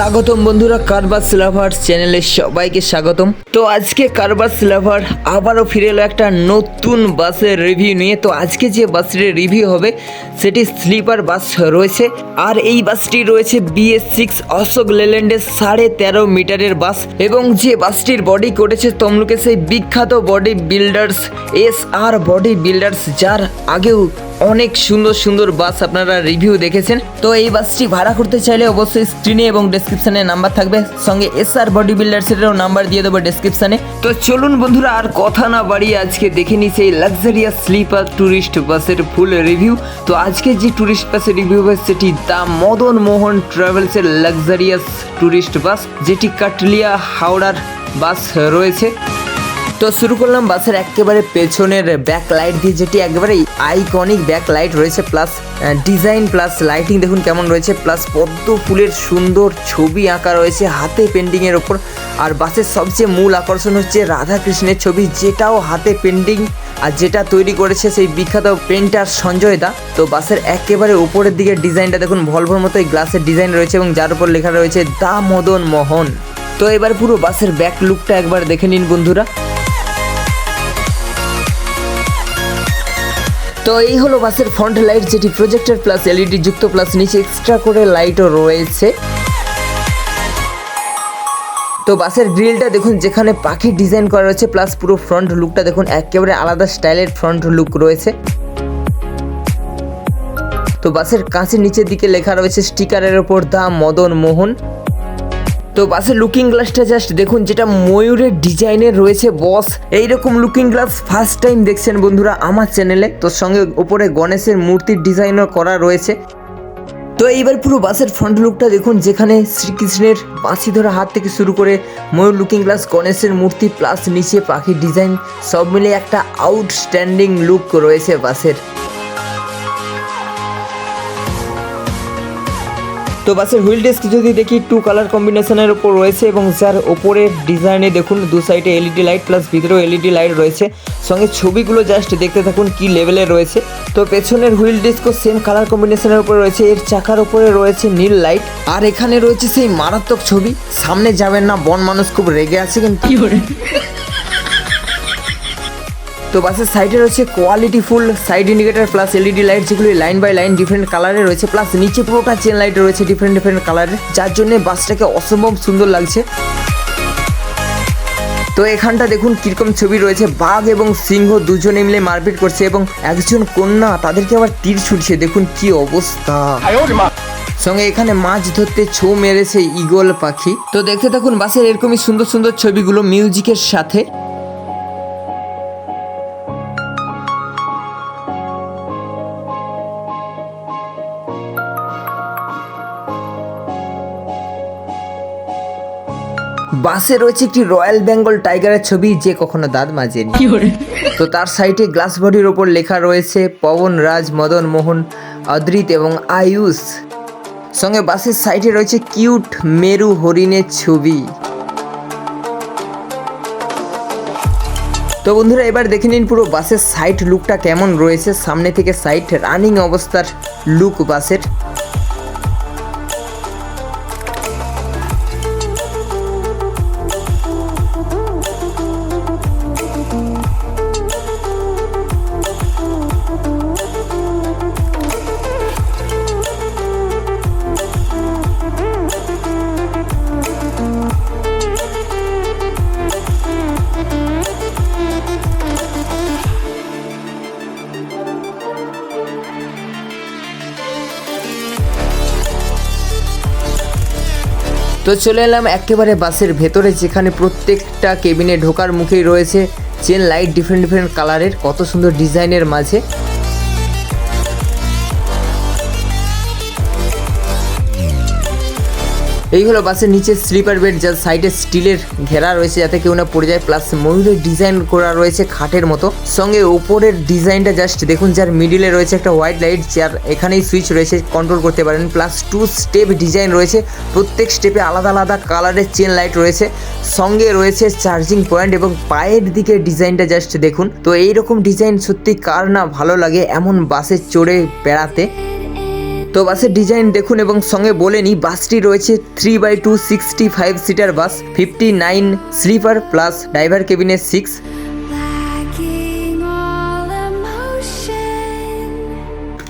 স্বাগতম বন্ধুরা কারবার সিলাভার চ্যানেলে সবাইকে স্বাগতম। তো আজকে কারবার সিলাভার আবারও ফিরে এলো একটা নতুন বাসের রিভিউ নিয়ে। তো আজকে যে বাসটির রিভিউ হবে, সেটি স্লিপার বাস রয়েছে। আর এই বাসটি রয়েছে বিএস সিক্স অশোক লেল্যান্ডের সাড়ে তেরো মিটারের বাস। এবং যে বাসটির বডি করেছে তমলুকে সেই বিখ্যাত body builders, S R body builders, যার আগেও অনেক সুন্দর সুন্দর বাস আপনারা রিভিউ দেখেছেন। তো এই বাসটি ভাড়া করতে চাইলে অবশ্যই স্ক্রিনে এবং ডেসক্রিপশনে নাম্বার থাকবে। সঙ্গে এস আর বডি বিল্ডার্সেরও নাম্বার দিয়ে দেবো ডেসক্রিপশনে তো চলুন বন্ধুরা, আর কথা না বাড়িয়ে আজকে দেখে নিই সেই লাক্সারিয়াস স্লিপার ট্যুরিস্ট বাসের ফুল রিভিউ তো আজকে যে ট্যুরিস্ট বাসের রিভিউ হবে সেটি দা মদন মোহন ট্রাভেলসের লাক্সারিয়াস ট্যুরিস্ট বাস, যেটি কাটলিয়া হাওড়ার বাস রয়েছে। তো শুরু করলাম বাসের একেবারে পেছনের ব্যাক লাইট দিয়ে, যেটি একেবারে আইকনিক ব্যাক লাইট রয়েছে প্লাস ডিজাইন প্লাস লাইটিং দেখুন কেমন রয়েছে প্লাস পদ্ম ফুলের সুন্দর ছবি আঁকা রয়েছে হাতে পেন্টিংয়ের ওপর আর বাসের সবচেয়ে মূল আকর্ষণ হচ্ছে রাধা কৃষ্ণের ছবি, যেটাও হাতে পেন্টিং আর যেটা তৈরি করেছে সেই বিখ্যাত পেন্টার সঞ্জয় দা। তো বাসের একেবারে উপরের দিকে ডিজাইনটা দেখুন ভলভোর মতো গ্লাসের ডিজাইন রয়েছে এবং যার উপর লেখা রয়েছে, দা মদন মোহন। তো এবার পুরো বাসের ব্যাক লুকটা একবার দেখে নিন বন্ধুরা। তো এই হলো বাসের ফ্রন্ট লাইট যেটি প্রজেক্টর প্লাস এলইডি যুক্ত প্লাস নিচে এক্সট্রা করে লাইটও রয়েছে। তো বাসের গ্রিলটা দেখুন, যেখানে পাখি ডিজাইন করা রয়েছে প্লাস পুরো ফ্রন্ট লুকটা দেখুন, একেবারে আলাদা স্টাইলের ফ্রন্ট লুক রয়েছে। তো বাসের কাঁচের নিচের দিকে লেখা রয়েছে স্টিকারের ওপর দা মদন মোহন তো বাসের লুকিং গ্লাসটা জাস্ট দেখুন, যেটা ময়ূরের ডিজাইনের রয়েছে বস এইরকম লুকিং গ্লাস ফার্স্ট টাইম দেখছেন বন্ধুরা আমার চ্যানেলে তোর সঙ্গে ওপরে গণেশের মূর্তির ডিজাইনও করা রয়েছে। তো এইবার পুরো বাসের ফ্রন্ট লুকটা দেখুন, যেখানে শ্রীকৃষ্ণের বাঁশি ধরা হাত থেকে শুরু করে ময়ূর লুকিং গ্লাস গণেশের মূর্তি প্লাস নিচে পাখির ডিজাইন সব মিলে একটা আউটস্ট্যান্ডিং লুক রয়েছে বাসের। তো বাসের হুইল ডেস্ক যদি দেখি টু কালার কম্বিনেশনের উপর রয়েছে এবং যার ওপরের ডিজাইনে দেখুন, দু সাইডে এলইডি লাইট প্লাস ভিতরেও এলইডি লাইট রয়েছে। সঙ্গে ছবিগুলো জাস্ট দেখতে থাকুন কি লেভেলে রয়েছে। তো পেছনের হুইল ডিস্কও সেম কালার কম্বিনেশনের উপর রয়েছে। এর চাকার উপরে রয়েছে নীল লাইট আর এখানে রয়েছে সেই মারাত্মক ছবি। সামনে যাবেন না, বন মানুষ খুব রেগে আছে কিন্তু। তো বাসের সাইডে রয়েছে quality full side indicator plus LED light যেগুলি লাইন বাই লাইন ডিফারেন্ট কালারে রয়েছে প্লাস নিচে পুরোটা চেন লাইট রয়েছে ডিফারেন্ট ডিফারেন্ট কালারের যার জন্য বাসটাকে অসম্ভব সুন্দর লাগছে। তো এখানটা দেখুন কীরকম ছবি রয়েছে, বাঘ এবং সিংহ দুজনে মিলে মারপিট করছে এবং একজন কন্যা তাদেরকে আবার তীর ছুটছে দেখুন কি অবস্থা। সঙ্গে এখানে মাছ ধরতে ছৌ মেরেছে ইগল পাখি। তো দেখতে থাকুন বাসের এরকমই সুন্দর সুন্দর ছবিগুলো মিউজিকের সাথে। বাসে রয়েছে একটি রয়্যাল বেঙ্গল টাইগারের ছবি যে কখনো দাঁত মাজেনি। তো তার সাইডে গ্লাস বডির ওপর লেখা রয়েছে পবন রাজ মদন মোহন অদ্রিত এবং আয়ুষ। সঙ্গে বাসের সাইডে রয়েছে কিউট মেরু হরিণের ছবি। তো বন্ধুরা এবার দেখে নিন পুরো বাসের সাইড লুকটা কেমন রয়েছে। সামনে থেকে সাইড রানিং অবস্থার লুক বাসের। তো চলে এলাম একেবারে বাসের ভেতরে, যেখানে প্রত্যেকটা কেবিনে ঢোকার মুখেই রয়েছে চেন, লাইট ডিফারেন্ট ডিফারেন্ট কালারের কত সুন্দর ডিজাইনের মাঝে। এই হলো বাসের নিচে স্লিপার বেড, যার সাইডে স্টিলের ঘেরা রয়েছে, যাতে কেউ না পড়ে যায়। প্লাস ময়ূরের ডিজাইন করা রয়েছে খাটের মতো। সঙ্গে ওপরের ডিজাইনটা জাস্ট দেখুন, যার মিডিলে রয়েছে একটা হোয়াইট লাইট, যার এখানেই সুইচ রয়েছে, কন্ট্রোল করতে পারেন। প্লাস টু স্টেপ ডিজাইন রয়েছে, প্রত্যেক স্টেপে আলাদা আলাদা কালারের চেন লাইট রয়েছে। সঙ্গে রয়েছে চার্জিং পয়েন্ট এবং পায়ের দিকে ডিজাইনটা জাস্ট দেখুন। তো এইরকম ডিজাইন সত্যি কার না ভালো লাগে এমন বাসে চড়ে বেড়াতে। তো বাসের ডিজাইন দেখুন এবং সঙ্গে বলে নিই বাসটি রয়েছে three by two sixty five seater bus fifty nine sleeper plus driver কেবিনে সিক্স.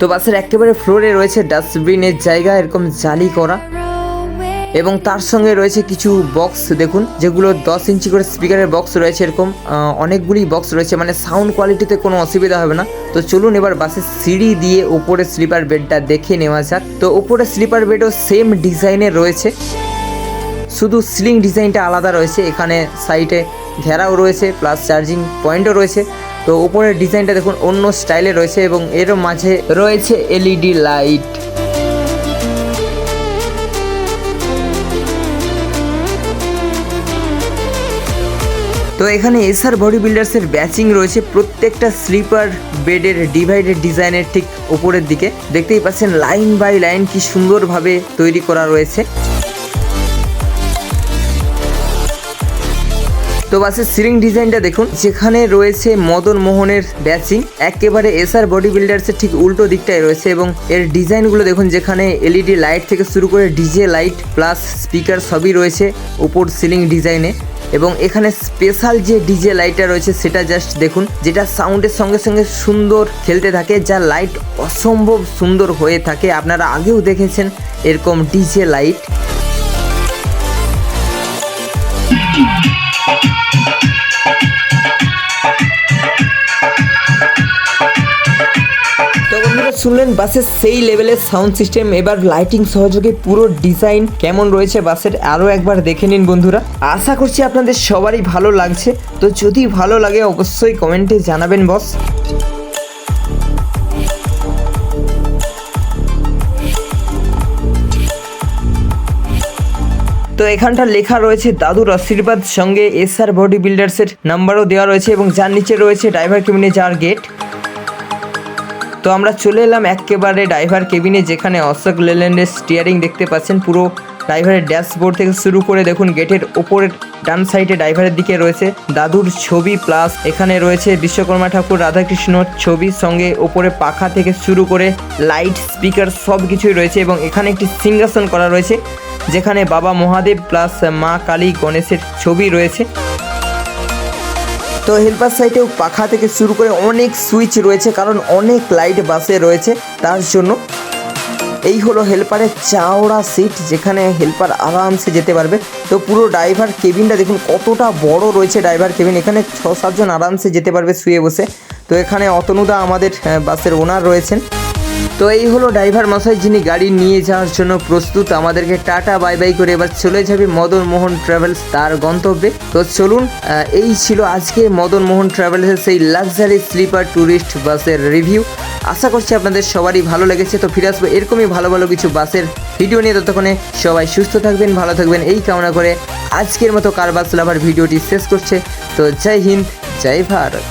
তো বাসের একেবারে ফ্লোরে রয়েছে ডাস্টবিনের জায়গা এরকম জালি করা. এবং তার সঙ্গে রয়েছে কিছু বক্স দেখুন, যেগুলো দশ ইঞ্চি করে স্পিকারের বক্স রয়েছে, এরকম অনেকগুলি বক্স রয়েছে মানে সাউন্ড কোয়ালিটিতে কোনো অসুবিধা হবে না। তো চলুন এবার বাসের সিঁড়ি দিয়ে উপরে স্লিপার বেডটা দেখে নেওয়া যাক। তো উপরে স্লিপার বেডও সেম ডিজাইনের রয়েছে। শুধু সিলিং ডিজাইনটা আলাদা রয়েছে, এখানে সাইডে ঘেরাও রয়েছে প্লাস চার্জিং পয়েন্টও রয়েছে। তো উপরের ডিজাইনটা দেখুন, অন্য স্টাইলে রয়েছে এবং এরও মাঝে রয়েছে এলইডি লাইট তো এখানে এসআর বডি বিল্ডার্সের ব্যাচিং রয়েছে প্রত্যেকটা স্লিপার বেডের ডিভাইডেড ডিজাইনের ঠিক উপরের দিকে। দেখতেই পাচ্ছেন লাইন বাই লাইন কি সুন্দরভাবে তৈরি করা রয়েছে। তো বাসের সিলিং ডিজাইনটা দেখুন। যেখানে রয়েছে মদন মোহনের ব্যাচিং একেবারে এসআর বডি বিল্ডার্সের ঠিক উল্টো দিকটায় রয়েছে এবং এর ডিজাইনগুলো দেখুন, যেখানে এলইডি লাইট থেকে শুরু করে ডিজে লাইট প্লাস স্পিকার সবই রয়েছে উপর সিলিং ডিজাইনে এবং এখানে স্পেশাল যে ডিজে লাইটটা রয়েছে, সেটা জাস্ট দেখুন, যেটা সাউন্ডের সঙ্গে সঙ্গে সুন্দর খেলতে থাকে, যা লাইট অসম্ভব সুন্দর হয়ে থাকে। আপনারা আগেও দেখেছেন এরকম ডিজে লাইট শুনলেন বাসের সেই লেভেলের সাউন্ড সিস্টেম এবার লাইটিং সহযোগে পুরো ডিজাইন কেমন রয়েছে বাসের আরও একবার দেখে নিন বন্ধুরা। আশা করছি আপনাদের সবারই ভালো লাগছে। তো যদি ভালো লাগে, অবশ্যই কমেন্টে জানাবেন বস তো এখানটা লেখা রয়েছে, দাদুর আশীর্বাদ সঙ্গে এস আর বডি বিল্ডার্সের নাম্বারও দেওয়া রয়েছে এবং যার নিচে রয়েছে ড্রাইভার কেবিনে যাওয়ার গেট তো আমরা চলে এলাম একেবারে ড্রাইভার কেবিনে যেখানে অশোক লেল্যান্ডের স্টিয়ারিং দেখতে পাচ্ছেন। পুরো ড্রাইভারের ড্যাশবোর্ড থেকে শুরু করে দেখুন গেটের ওপরের ডান সাইডে ড্রাইভারের দিকে রয়েছে। দাদুর ছবি প্লাস এখানে রয়েছে বিশ্বকর্মা ঠাকুর রাধাকৃষ্ণর ছবির সঙ্গে ওপরে পাখা থেকে শুরু করে লাইট স্পিকার সব কিছুই রয়েছে এবং এখানে একটি সিংহাসন করা রয়েছে। যেখানে বাবা মহাদেব প্লাস মা কালী গণেশের ছবি রয়েছে। তো হেল্পার সাইটেও পাখা থেকে শুরু করে অনেক সুইচ রয়েছে, কারণ অনেক লাইট বাসে রয়েছে তার জন্য। এই হলো হেল্পারের চাওড়া সিট, যেখানে হেল্পার আরামসে যেতে পারবে। তো পুরো ড্রাইভার কেবিনটা দেখুন কতটা বড় রয়েছে, ড্রাইভার কেবিন। এখানে ছ সাতজন আরামসে যেতে পারবে শুয়ে বসে। তো এখানে অতনুদা আমাদের বাসের ওনার রয়েছেন। তো এই হলো ড্রাইভার মশাই, যিনি গাড়ি নিয়ে যাওয়ার জন্য প্রস্তুত। আমাদেরকে টাটা, বাই বাই করে এবার চলে যাবে মদন মোহন ট্রাভেলস, তার গন্তব্যে। তো চলুন এই ছিল আজকে মদন মোহন ট্রাভেলসের সেই লাক্সারি স্লিপার ট্যুরিস্ট বাসের রিভিউ। আশা করছি আপনাদের সবারই ভালো লেগেছে। তো ফিরে আসব এরকমই ভালো ভালো কিছু বাসের ভিডিও নিয়ে। ততক্ষণে সবাই সুস্থ থাকবেন, ভালো থাকবেন। এই কামনা করে আজকের মতো কার বাস লাভার ভিডিওটি শেষ করছে। তো জয় হিন্দ, জয় ভারত।